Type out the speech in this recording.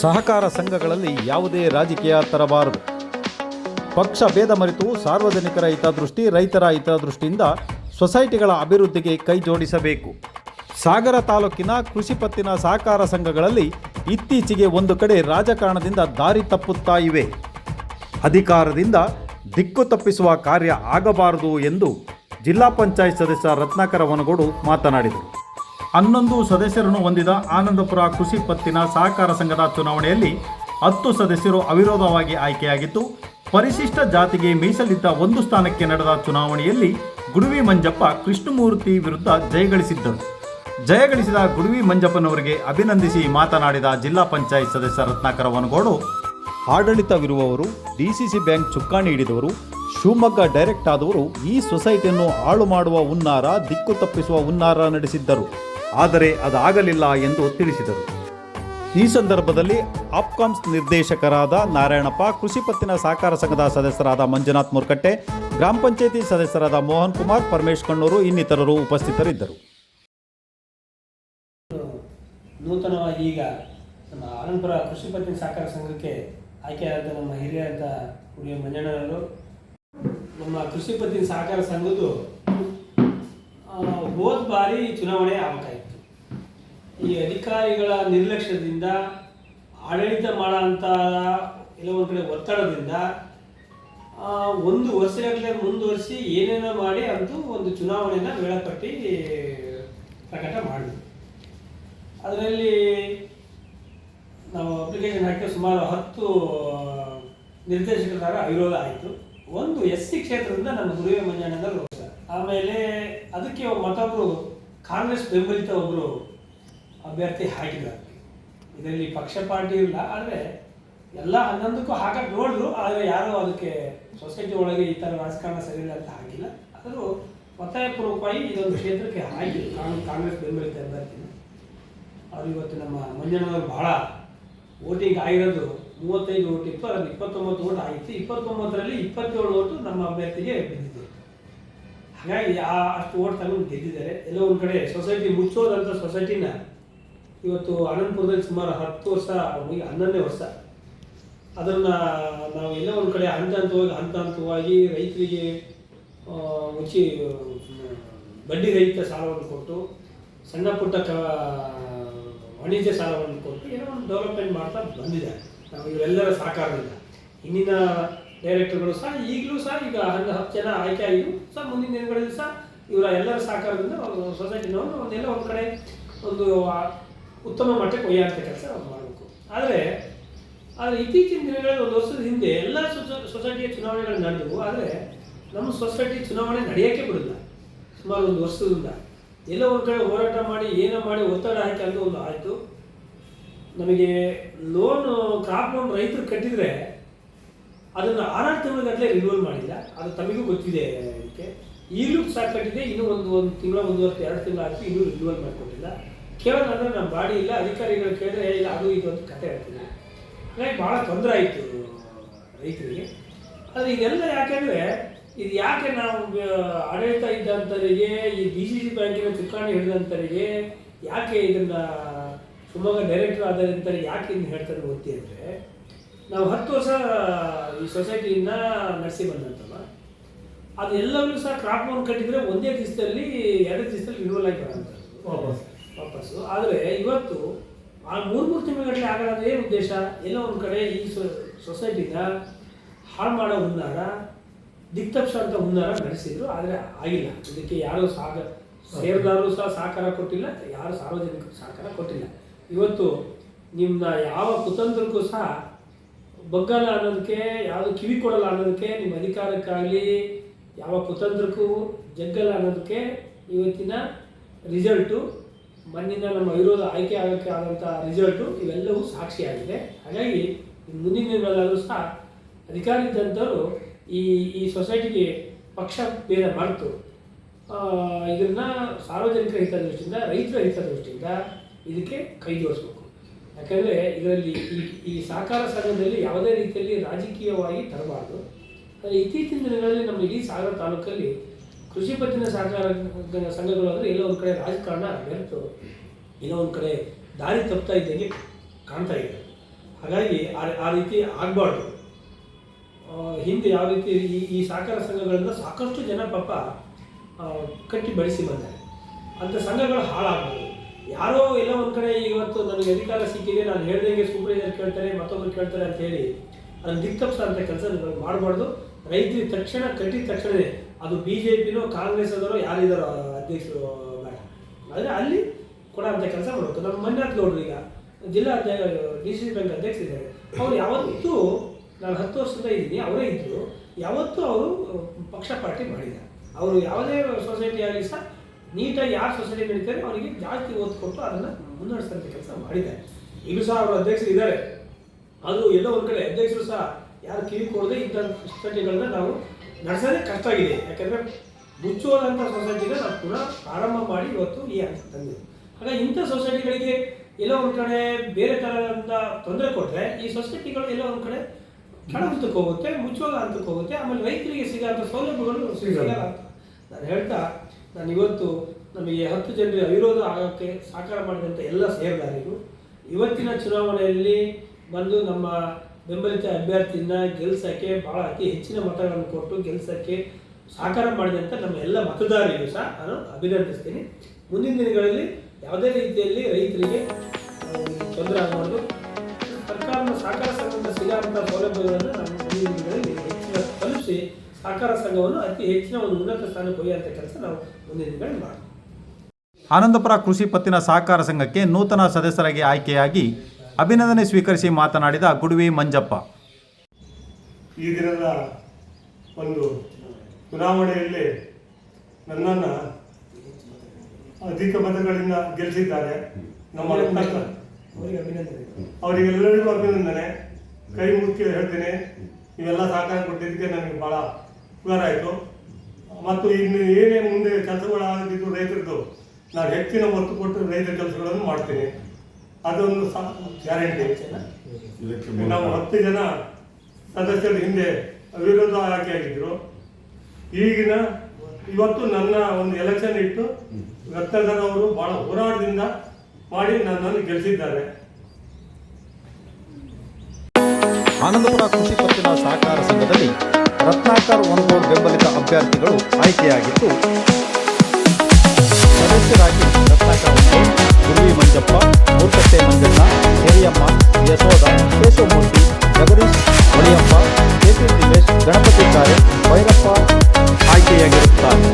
ಸಹಕಾರ ಸಂಘಗಳಲ್ಲಿ ಯಾವುದೇ ರಾಜಕೀಯ ತರಬಾರದು. ಪಕ್ಷ ಭೇದ ಮರೆತು ಸಾರ್ವಜನಿಕರ ಹಿತದೃಷ್ಟಿ, ರೈತರ ಹಿತದೃಷ್ಟಿಯಿಂದ ಸೊಸೈಟಿಗಳ ಅಭಿವೃದ್ಧಿಗೆ ಕೈ ಜೋಡಿಸಬೇಕು. ಸಾಗರ ತಾಲೂಕಿನ ಕೃಷಿ ಪತ್ತಿನ ಸಹಕಾರ ಸಂಘಗಳಲ್ಲಿ ಇತ್ತೀಚೆಗೆ ಒಂದು ಕಡೆ ರಾಜಕಾರಣದಿಂದ ದಾರಿ ತಪ್ಪುತ್ತಾ ಇವೆ. ಅಧಿಕಾರದಿಂದ ದಿಕ್ಕು ತಪ್ಪಿಸುವ ಕಾರ್ಯ ಆಗಬಾರದು ಎಂದು ಜಿಲ್ಲಾ ಪಂಚಾಯತ್ ಸದಸ್ಯ ರತ್ನಾಕರ ವನಗೋಡು ಮಾತನಾಡಿದರು. ಹನ್ನೊಂದು ಸದಸ್ಯರನ್ನು ಹೊಂದಿದ ಆನಂದಪುರ ಕೃಷಿ ಪತ್ತಿನ ಸಹಕಾರ ಸಂಘದ ಚುನಾವಣೆಯಲ್ಲಿ ಹತ್ತು ಸದಸ್ಯರು ಅವಿರೋಧವಾಗಿ ಆಯ್ಕೆಯಾಗಿತ್ತು. ಪರಿಶಿಷ್ಟ ಜಾತಿಗೆ ಮೀಸಲಿದ್ದ ಒಂದು ಸ್ಥಾನಕ್ಕೆ ನಡೆದ ಚುನಾವಣೆಯಲ್ಲಿ ಗುಡುವಿ ಮಂಜಪ್ಪ ಕೃಷ್ಣಮೂರ್ತಿ ವಿರುದ್ಧ ಜಯಗಳಿಸಿದ್ದರು ಜಯಗಳಿಸಿದ ಗುಡುವಿ ಮಂಜಪ್ಪನವರಿಗೆ ಅಭಿನಂದಿಸಿ ಮಾತನಾಡಿದ ಜಿಲ್ಲಾ ಪಂಚಾಯತ್ ಸದಸ್ಯ ರತ್ನಾಕರ ವನಗೋಡು, ಆಡಳಿತವಿರುವವರು, ಡಿಸಿಸಿ ಬ್ಯಾಂಕ್ ಚುಕ್ಕಾಣಿ ಹಿಡಿದವರು, ಶಿವಮೊಗ್ಗ ಡೈರೆಕ್ಟ್ ಆದವರು ಈ ಸೊಸೈಟಿಯನ್ನು ಹಾಳು ಮಾಡುವ ಹುನ್ನಾರ, ದಿಕ್ಕು ತಪ್ಪಿಸುವ ಹುನ್ನಾರ ನಡೆಸಿದ್ದರು. ಆದರೆ ಅದಾಗಲಿಲ್ಲ ಎಂದು ತಿಳಿಸಿದರು. ಈ ಸಂದರ್ಭದಲ್ಲಿ ಆಪ್ಕಾಮ್ಸ್ ನಿರ್ದೇಶಕರಾದ ನಾರಾಯಣಪ್ಪ, ಕೃಷಿ ಪತ್ತಿನ ಸಹಕಾರ ಸಂಘದ ಸದಸ್ಯರಾದ ಮಂಜುನಾಥ್ ಮುರ್ಕಟ್ಟೆ, ಗ್ರಾಮ ಪಂಚಾಯಿತಿ ಸದಸ್ಯರಾದ ಮೋಹನ್ ಕುಮಾರ್, ಪರಮೇಶ್ ಕಣ್ಣೂರು ಇನ್ನಿತರರು ಉಪಸ್ಥಿತರಿದ್ದರು. ನೂತನವಾಗಿ ಈಗ ನಮ್ಮ ಆನಂದಪುರ ಕೃಷಿ ಪತ್ತಿನ ಸಹಕಾರ ಸಂಘಕ್ಕೆ ಆಯ್ಕೆಯಾದ ನಮ್ಮ ಹಿರಿಯರಾದ ಕುಡಿಯ ಮಂಜಣ್ಣರವರು, ನಮ್ಮ ಕೃಷಿ ಪತ್ತಿನ ಸಹಕಾರ ಸಂಘದ್ದು ಹೋದ ಬಾರಿ ಚುನಾವಣೆ ಆಗಬೇಕಾಯಿತು. ಈ ಅಧಿಕಾರಿಗಳ ನಿರ್ಲಕ್ಷ್ಯದಿಂದ ಆಡಳಿತ ಮಾಡೋಂಥ ಕೆಲವೊಂದು ಕಡೆ ಒತ್ತಡದಿಂದ ಒಂದು ವರ್ಷಗಟ್ಟಲೆ ಮುಂದುವರಿಸಿ ಏನೇನೋ ಮಾಡಿ ಅಂತೂ ಒಂದು ಚುನಾವಣೆಯನ್ನು ವೇಳಾಪಟ್ಟಿ ಪ್ರಕಟ ಮಾಡಿದ್ರು. ಅದರಲ್ಲಿ ನಾವು ಅಪ್ಲಿಕೇಶನ್ ಹಾಕಿ ಸುಮಾರು ಹತ್ತು ನಿರ್ದೇಶಕರ ಅವಿರೋಧ ಆಯಿತು. ಒಂದು ಎಸ್ ಸಿ ಕ್ಷೇತ್ರದಿಂದ ನಮ್ಮ ಗುರುವೆ ಮಂಜಣ್ಣನವರು ಆಮೇಲೆ ಅದಕ್ಕೆ ಮತ್ತೊಬ್ಬರು ಕಾಂಗ್ರೆಸ್ ಬೆಂಬಲಿತ ಒಬ್ಬರು ಅಭ್ಯರ್ಥಿ ಹಾಕಿದ್ದಾರೆ ಇದರಲ್ಲಿ ಪಕ್ಷ ಪಾರ್ಟಿ ಇಲ್ಲ, ಆದರೆ ಎಲ್ಲ ಹನ್ನೊಂದಕ್ಕೂ ಹಾಕಕ್ಕೆ ನೋಡಿದ್ರು, ಆದರೆ ಯಾರೂ ಅದಕ್ಕೆ ಸೊಸೈಟಿ ಒಳಗೆ ಈ ಥರ ರಾಜಕಾರಣ ಸರಿಯಿಲ್ಲ ಅಂತ ಹಾಕಿಲ್ಲ. ಆದರೂ ಒತ್ತಾಯಪೂರ್ವಕವಾಗಿ ಇದೊಂದು ಕ್ಷೇತ್ರಕ್ಕೆ ಹಾಕಿ ಕಾಂಗ್ರೆಸ್ ಬೆಂಬಲಿತ ಅಭ್ಯರ್ಥಿನ. ಅವ್ರು ಇವತ್ತು ನಮ್ಮ ಮಂಜನವರು ಬಹಳ ವೋಟಿಂಗ್ ಆಗಿರೋದು ಮೂವತ್ತೈದು ಓಟ್ ಇತ್ತು ಅದರಲ್ಲಿ ಇಪ್ಪತ್ತೊಂಬತ್ತು ಓಟ್ ಆಗಿತ್ತು. ಇಪ್ಪತ್ತೊಂಬತ್ತರಲ್ಲಿ ಇಪ್ಪತ್ತೇಳು ಓಟು ನಮ್ಮ ಅಭ್ಯರ್ಥಿಗೆ ಬಿದ್ದಿದ್ದು ಹಾಗಾಗಿ ಆ ಅಷ್ಟು ಓಟ್ ತಗೊಂಡು ಗೆದ್ದಿದ್ದಾರೆ. ಎಲ್ಲೋ ಒಂದು ಕಡೆ ಸೊಸೈಟಿ ಮುಚ್ಚೋದಂಥ ಸೊಸೈಟಿನ ಇವತ್ತು ಅನಂತಪುರದಲ್ಲಿ ಸುಮಾರು ಹತ್ತು ವರ್ಷ ಮುಗಿ ಹನ್ನೊಂದನೇ ವರ್ಷ. ಅದನ್ನು ನಾವು ಎಲ್ಲ ಒಂದು ಕಡೆ ಹಂತ ಹಂತವಾಗಿ ಹಂತ ಹಂತವಾಗಿ ರೈತರಿಗೆ ಉಚಿ, ಬಡ್ಡಿ ರಹಿತ ಸಾಲವನ್ನು ಕೊಟ್ಟು, ಸಣ್ಣ ಪುಟ್ಟ ವಾಣಿಜ್ಯ ಸಾಲವನ್ನು ಕೊಟ್ಟು ಏನೋ ಒಂದು ಡೆವಲಪ್ಮೆಂಟ್ ಮಾಡ್ತಾ ಬಂದಿದೆ. ನಾವು ಇವರೆಲ್ಲರ ಸಹಕಾರದಿಂದ. ಹಿಂದಿನ ಡೈರೆಕ್ಟರ್ಗಳು ಸಹ ಈಗಲೂ ಸಹ ಈಗ ಹತ್ತು ಹತ್ತು ಜನ ಆಯ್ಕೆ ಆಗಿದ್ದು ಸಹ ಮುಂದಿನ ದಿನಗಳಲ್ಲಿ ಸಹ ಇವರ ಎಲ್ಲರ ಸಹಕಾರದಿಂದ ಸೊಸೈಟಿನವರು ಒಂದೆಲ್ಲ ಒಂದು ಕಡೆ ಒಂದು ಉತ್ತಮ ಮಟ್ಟಕ್ಕೆ ಒಯ್ಯಾಟ ಕೆಲಸ ಮಾಡಬೇಕು. ಆದರೆ ಆದರೆ ಇತ್ತೀಚಿನ ದಿನಗಳಲ್ಲಿ ಒಂದು ವರ್ಷದ ಹಿಂದೆ ಎಲ್ಲ ಸೊಸ- ಸೊಸೈಟಿಯ ಚುನಾವಣೆಗಳು ನಡೆದವು. ಆದರೆ ನಮ್ಮ ಸೊಸೈಟಿ ಚುನಾವಣೆ ನಡೆಯೋಕ್ಕೆ ಬಿಡಲ್ಲ. ಸುಮಾರು ಒಂದು ವರ್ಷದಿಂದ. ಎಲ್ಲೋ ಒಂದು ಕಡೆ ಹೋರಾಟ ಮಾಡಿ, ಏನೋ ಮಾಡಿ ಒತ್ತಡ ಹಾಕಿ ಅಂತ ಒಂದು ಆಯಿತು. ನಮಗೆ ಲೋನ್ ಕ್ರಾಪ್ ಲೋನ್ ರೈತರು ಕಟ್ಟಿದರೆ ಅದನ್ನು ಆರಾರು ತಿಂಗಳಗಟ್ಟಲೆ ರಿನ್ಯೂವಲ್ ಮಾಡಿಲ್ಲ. ಅದು ತಮಗೂ ಗೊತ್ತಿದೆ ಅದಕ್ಕೆ. ಈಗಲೂ ಸಾಕು ಕಟ್ಟಿದೆ. ಇನ್ನೂ ಒಂದು ಒಂದು ತಿಂಗಳ ಒಂದು ವರ್ಷ ಎರಡು ತಿಂಗಳು ಆಗಿ ಇನ್ನೂ ರಿನ್ಯೂವಲ್ ಮಾಡಿಕೊಟ್ಟಿಲ್ಲ ಕೇವಲ ಅಂದರೆ ನಮ್ಮ ಬಾಡಿ ಇಲ್ಲ, ಅಧಿಕಾರಿಗಳು ಕೇಳಿದ್ರೆ, ಇಲ್ಲ, ಅದು ಇದು ಅಂತ ಕತೆ ಹೇಳ್ತೀನಿ ಹಾಗಾಗಿ ಭಾಳ ತೊಂದರೆ ಆಯಿತು ರೈತರಿಗೆ. ಆದರೆ ಇದೆಲ್ಲ ಯಾಕೆಂದರೆ ಇದು ಯಾಕೆ ನಾವು ಆಡಳಿತ ಇದ್ದಂಥವರಿಗೆ ಈ ಡಿ ಸಿ ಸಿ ಬ್ಯಾಂಕಿನ ಚುಕ್ಕಾಣಿ ಹಿಡಿದಂಥವರಿಗೆ ಯಾಕೆ ಇದನ್ನ ಶಿವಮೊಗ್ಗ ಡೈರೆಕ್ಟರ್ ಆದಂಥವ್ರಿಗೆ ಯಾಕೆ ಇನ್ನು ಹೇಳ್ತಾರೆ ಗೊತ್ತಿ ಅಂದರೆ ನಾವು ಹತ್ತು ವರ್ಷ ಈ ಸೊಸೈಟಿಯಿಂದ ನಡೆಸಿ ಬಂದಂಥವ ಅದೆಲ್ಲವನ್ನೂ ಸಹ ಕ್ರಾಪ್ ಲೋನ್ ಕಟ್ಟಿದರೆ ಒಂದೇ ದಿವಸದಲ್ಲಿ, ಎರಡು ದಿವಸದಲ್ಲಿ ರಿನ್ಯೂವಲ್ ಆಗಿ ಬರೋಂಥದ್ದು. ವಾಪಸ್. ವಾಪಸ್ಸು. ಆದರೆ ಇವತ್ತು ಆ ಮೂರು ಮೂರು ತಿಂಗಳಲ್ಲಿ ಆಗೋದು ಏನು ಉದ್ದೇಶ? ಎಲ್ಲೋ ಒಂದು ಕಡೆ ಈ ಸೊಸೈಟಿನ ಹಾಳು ಮಾಡೋ ಹುನ್ನಾರ, ದಿಕ್ತಪ್ಸ ಅಂತ ಹುನ್ನಾರ ನಡೆಸಿದ್ರು. ಆದರೆ ಆಗಿಲ್ಲ. ಇದಕ್ಕೆ ಯಾರೂ ಸಾಗ ಷೇರುದಾರರು ಸಹ ಸಹಕಾರ ಕೊಟ್ಟಿಲ್ಲ, ಯಾರು ಸಾರ್ವಜನಿಕರು ಸಹಕಾರ ಕೊಟ್ಟಿಲ್ಲ. ಇವತ್ತು ನಿಮ್ಮ ಯಾವ ಕುತಂತ್ರಕ್ಕೂ ಸಹ ಬಗ್ಗಲ್ಲ ಅನ್ನೋದಕ್ಕೆ, ಯಾವುದು ಕಿವಿ ಕೊಡಲ್ಲ ಅನ್ನೋದಕ್ಕೆ, ನಿಮ್ಮ ಅಧಿಕಾರಕ್ಕಾಗಲಿ ಯಾವ ಕುತಂತ್ರಕ್ಕೂ ಜಗ್ಗಲ್ಲ ಅನ್ನೋದಕ್ಕೆ ಇವತ್ತಿನ ರಿಸಲ್ಟು ಮಣ್ಣಿನ ನಮ್ಮ ವಿರೋಧ ಆಯ್ಕೆ ಆಗೋಕ್ಕೆ ಆದಂಥ ರಿಸಲ್ಟು ಇವೆಲ್ಲವೂ ಸಾಕ್ಷಿಯಾಗಿದೆ. ಹಾಗಾಗಿ ಮುಂದಿನ ದಿನಗಳಲ್ಲೂ ಸಹ ಅಧಿಕಾರ ಇದ್ದಂಥವರು ಈ ಈ ಸೊಸೈಟಿಗೆ ಪಕ್ಷ ಬೇರೆ ಮಾಡ್ತು. ಇದನ್ನು ಸಾರ್ವಜನಿಕರ ಹಿತದೃಷ್ಟಿಯಿಂದ, ರೈತರ ಹಿತದೃಷ್ಟಿಯಿಂದ ಇದಕ್ಕೆ ಕೈ ಜೋಡಿಸ್ಬೇಕು. ಯಾಕಂದರೆ ಇದರಲ್ಲಿ ಈ ಈ ಸಹಕಾರ ಸಂಘದಲ್ಲಿ ಯಾವುದೇ ರೀತಿಯಲ್ಲಿ ರಾಜಕೀಯವಾಗಿ ತರಬಾರ್ದು. ಇತ್ತೀಚಿನ ದಿನಗಳಲ್ಲಿ ನಮ್ಮ ಇಡೀ ಸಾಗರ ತಾಲೂಕಲ್ಲಿ ಕೃಷಿ ಪತ್ತಿನ ಸಹಕಾರ ಸಂಘಗಳು ಅಂದರೆ ಎಲ್ಲೋ ಒಂದು ಕಡೆ ರಾಜಕಾರಣ ಬೆರೆತು ಎಲ್ಲೋ ಒಂದು ಕಡೆ ದಾರಿ ತಪ್ತಾ ಇದ್ದಂಗೆ ಕಾಣ್ತಾ ಇದೆ. ಹಾಗಾಗಿ ಆ- ಆ ರೀತಿ ಆಗಬಾರ್ದು. ಹಿಂದೆ ಯಾವ ರೀತಿ ಈ ಈ ಸಹಕಾರ ಸಂಘಗಳಿಂದ ಸಾಕಷ್ಟು ಜನ ಪಾಪ ಕಟ್ಟಿ ಬಳಸಿ ಬಂದಾರೆ. ಅಂಥ ಸಂಘಗಳು ಹಾಳಾಗ್ಬೋದು. ಯಾರೋ ಎಲ್ಲ ಒಂದು ಕಡೆ ಇವತ್ತು ನನಗೆ ಅಧಿಕಾರ ಸಿಕ್ಕಿದೆ, ನಾನು ಹೇಳ್ದಂಗೆ ಸೂಪರ್ವೈಸರ್ ಕೇಳ್ತಾರೆ ಮತ್ತೊಬ್ಬರು ಕೇಳ್ತಾರೆ ಅಂತ ಹೇಳಿ ಅದನ್ನು ದಿಕ್ತಪ್ಸಂಥ ಕೆಲಸ ಮಾಡಬಾರ್ದು. ರೈತರಿಗೆ ತಕ್ಷಣ ಕಟ್ಟಿದ ತಕ್ಷಣವೇ ಅದು ಬಿ ಜೆ ಪಿನೋ ಕಾಂಗ್ರೆಸ್ ಅದರೋ ಯಾರಿದಾರೋ ಅಧ್ಯಕ್ಷರು ಬೇಡ ಆದರೆ ಅಲ್ಲಿ ಕೊಡೋಂಥ ಕೆಲಸ ಮಾಡಬೇಕು. ನಮ್ಮ ಮಂಜುನಾಥ್ ಗೌಡ್ರು ಈಗ, ಜಿಲ್ಲಾ ಡಿ ಸಿ ಬ್ಯಾಂಕ್ ಅಧ್ಯಕ್ಷರಿದ್ದಾರೆ ಅವ್ರು ಯಾವತ್ತೂ, ನಾನು ಹತ್ತು ವರ್ಷದಿಂದ ಇದ್ದೀನಿ, ಅವರೇ ಇದ್ದರು ಯಾವತ್ತೂ ಅವರು ಪಕ್ಷ ಪಾರ್ಟಿ ಮಾಡಿಲ್ಲ. ಅವರು ಯಾವುದೇ ಸೊಸೈಟಿ ಆಗಲಿ ಸಹ, ನೀಟಾಗಿ ಯಾರು ಸೊಸೈಟಿ ನಡೀತಾರೆ, ಅವರಿಗೆ ಜಾಸ್ತಿ ಒತ್ತು ಕೊಟ್ಟು ಅದನ್ನು ಮುನ್ನಡೆಸೋಂಥ ಕೆಲಸ ಮಾಡಿದ್ದಾರೆ. ಈಗಲೂ ಸಹ ಅವರು ಅಧ್ಯಕ್ಷರು ಇದ್ದಾರೆ. ಅದು ಎಲ್ಲೋ ಒಂದು ಕಡೆ, ಅಧ್ಯಕ್ಷರು ಸಹ ಯಾರು ಕಿವಿ ಕೊಡದೆ ಇಂಥ ಸೊಸೈಟಿಗಳನ್ನ ನಾವು ನಡೆಸೋದೇ ಕಷ್ಟ ಆಗಿದೆ ಯಾಕಂದರೆ ಮುಚ್ಚುವಂಥ ಸೊಸೈಟಿನ ನಾವು ಪುನಃ ಪ್ರಾರಂಭ ಮಾಡಿ ಇವತ್ತು ಈ ಹಂತ ತಂದಿದೆ. ಹಾಗಾಗಿ ಇಂಥ ಸೊಸೈಟಿಗಳಿಗೆ ಎಲ್ಲೋ ಒಂದು ಕಡೆ ಬೇರೆ ಥರದ ತೊಂದರೆ ಕೊಟ್ಟರೆ ಈ ಸೊಸೈಟಿಗಳು ಎಲ್ಲೋ ಒಂದು ಕಡೆ ಕೆಳ ಹಂತಕ್ಕೆ ಹೋಗುತ್ತೆ ಮುಚ್ಚುವಾಗ ಹಂತಕ್ಕೆ ಹೋಗುತ್ತೆ, ಆಮೇಲೆ ರೈತರಿಗೆ ಸಿಗೋಂಥ ಸೌಲಭ್ಯಗಳು ಸಿಗಲ್ಲ ಅಂತ ನಾನು ಹೇಳ್ತಾ, ನಾನು ಇವತ್ತು ನಮಗೆ ಹತ್ತು ಜನರಿಗೆ ಅವಿರೋಧ ಆಗೋಕ್ಕೆ ಸಹಕಾರ ಮಾಡಿದಂಥ ಎಲ್ಲ ಸೇರ್ದಾರಿಗೂ ಇವತ್ತಿನ ಚುನಾವಣೆಯಲ್ಲಿ ಬಂದು ನಮ್ಮ ಬೆಂಬಲಿತ ಅಭ್ಯರ್ಥಿನ ಗೆಲ್ಸೋಕ್ಕೆ ಭಾಳ ಅತಿ ಹೆಚ್ಚಿನ ಮತಗಳನ್ನು ಕೊಟ್ಟು ಗೆಲ್ಸೋಕ್ಕೆ ಸಹಕಾರ ಮಾಡಿದಂಥ ನಮ್ಮ ಎಲ್ಲ ಮತದಾರರಿಗೂ ಸಹ ನಾನು ಅಭಿನಂದಿಸ್ತೀನಿ. ಮುಂದಿನ ದಿನಗಳಲ್ಲಿ ಯಾವುದೇ ರೀತಿಯಲ್ಲಿ ರೈತರಿಗೆ ತೊಂದರೆ ಆಗಬಾರ್ದು. ಸರ್ಕಾರದ ಸಹಕಾರ ಸಂಘದಿಂದ ಸಿಗುವಂಥ ಸೌಲಭ್ಯಗಳನ್ನು ನಮ್ಮ ಮುಂದಿನ ದಿನಗಳಲ್ಲಿ ಹೆಚ್ಚಿನ ತಲುಪಿಸಿ ಸಹಕಾರ ಸಂಘವನ್ನು ಅತಿ ಹೆಚ್ಚಿನ ಒಂದು ಉನ್ನತ ಸ್ಥಾನಕ್ಕೆ ಒಯ್ಯುವಂಥ ಕೆಲಸ ನಾವು ಮುಂದಿನ ದಿನಗಳಲ್ಲಿ ಮಾಡೋಣ ಆನಂದಪುರ ಕೃಷಿ ಪತ್ತಿನ ಸಹಕಾರ ಸಂಘಕ್ಕೆ ನೂತನ ಸದಸ್ಯರಾಗಿ ಆಯ್ಕೆಯಾಗಿ ಅಭಿನಂದನೆ ಸ್ವೀಕರಿಸಿ ಮಾತನಾಡಿದ ಗುಡುವಿ ಮಂಜಪ್ಪ. ಈ ದಿನದ ಒಂದು ಚುನಾವಣೆಯಲ್ಲಿ ನನ್ನನ್ನು ಅಧಿಕ ಮತಗಳಿಂದ ಗೆಲ್ಲಿಸಿದ್ದಾರೆ. ನಮ್ಮ ಅವರಿಗೆಲ್ಲರಿಗೂ ಅಭಿನಂದನೆ. ಕೈ ಮುಖ್ಯ ಹೇಳ್ತೀನಿ. ಇವೆಲ್ಲ ಸಹಕಾರ ಕೊಟ್ಟಿದ್ದಕ್ಕೆ ನನಗೆ ಭಾಳ ಉಪಕಾರ ಆಯಿತು. ಮತ್ತು ಇನ್ನು ಏನೇ ಮುಂದೆ ಕೆಲಸಗಳಾಗದಿದ್ದು ರೈತರದ್ದು, ನಾನು ಹೆಚ್ಚಿನ ಒತ್ತು ಕೊಟ್ಟು ರೈತರ ಕೆಲಸಗಳನ್ನು ಮಾಡ್ತೀನಿ. ಅದೊಂದು ಗ್ಯಾರಂಟಿ ನಾವು ಹತ್ತು ಜನ ಸದಸ್ಯರು ಹಿಂದೆ ಅವಿರೋಧ ಆಗಿದ್ರು. ಈಗಿನ ಇವತ್ತು ನನ್ನ ಒಂದು ಎಲೆಕ್ಷನ್ ಇಟ್ಟು ರತ್ನಾಕರ್ ಅವರು ಬಹಳ ಹೋರಾಟದಿಂದ ಮಾಡಿ ನನ್ನನ್ನು ಗೆಲ್ಲಿಸಿದ್ದಾರೆ ಆನಂದಪುರ ಕೃಷಿ ಪತ್ತಿನ ಸಹಕಾರ ಸಂಘದಲ್ಲಿ ರತ್ನಾಕರ್ ಒಂದು ಬೆಂಬಲಿತ ಅಭ್ಯರ್ಥಿಗಳು ಆಯ್ಕೆಯಾಗಿದ್ದು யசோதா கேசவமூர்த்தி ஜெகதீஷ் மணியம்மா கேபி தினேஷ் கணபதி காயன் வைரப்பா ஆகிய இருந்தார்